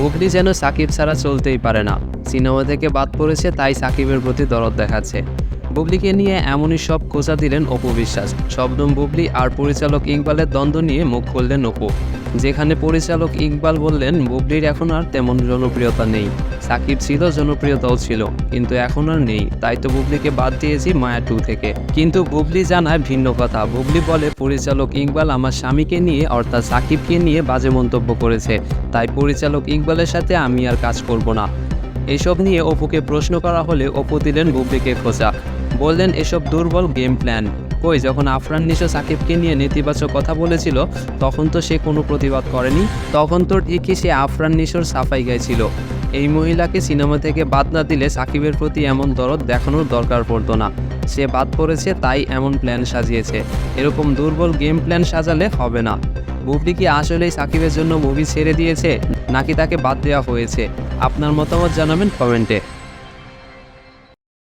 বুবলি যেন সাকিব ছাড়া চলতেই পারে না। সিনেমা থেকে বাদ পড়েছে, তাই সাকিবের প্রতি দরদ দেখাচ্ছে। বুবলিকে নিয়ে এমনই সব খোঁজা দিলেন অপু বিশ্বাস। শবনম বুবলি আর পরিচালক ইকবালের দ্বন্দ্ব নিয়ে মুখ খুললেন অপু। যেখানে পরিচালক ইকবাল বললেন, বুবলির এখন আর তেমন জনপ্রিয়তা নেই। সাকিব ছিল, জনপ্রিয়তাও ছিল, কিন্তু এখন আর নেই। তাই তো বুবলিকে বাদ দিয়েছি মায়া টু থেকে। কিন্তু বুবলি জানায় ভিন্ন কথা। বুবলি বলে, পরিচালক ইকবাল আমার স্বামীকে নিয়ে, অর্থাৎ সাকিবকে নিয়ে বাজে মন্তব্য করেছে। তাই পরিচালক ইকবালের সাথে আমি আর কাজ করব না। এসব নিয়ে অপুকে প্রশ্ন করা হলে অপু দিলেন বুবলিকে খোঁজা বললেন, এসব দুর্বল গেম প্ল্যান। কই, যখন আফরান নিশো সাকিবকে নিয়ে নেতিবাচক কথা বলেছিল, তখন তো সে কোনো প্রতিবাদ করেনি। তখন তো ঠিকই সে আফরান নিশোর সাফাই গাইছিল। এই মহিলাকে সিনেমা থেকে বাদ না দিলে সাকিবের প্রতি এমন দরদ দেখানোর দরকার পড়তো না। সে বাদ পড়েছে, তাই এমন প্ল্যান সাজিয়েছে। এরকম দুর্বল গেম প্ল্যান সাজালে হবে না। বুবলি কি আসলেই সাকিবের জন্য মুভি ছেড়ে দিয়েছে, নাকি তাকে বাদ দেওয়া হয়েছে? আপনার মতামত জানাবেন কমেন্টে।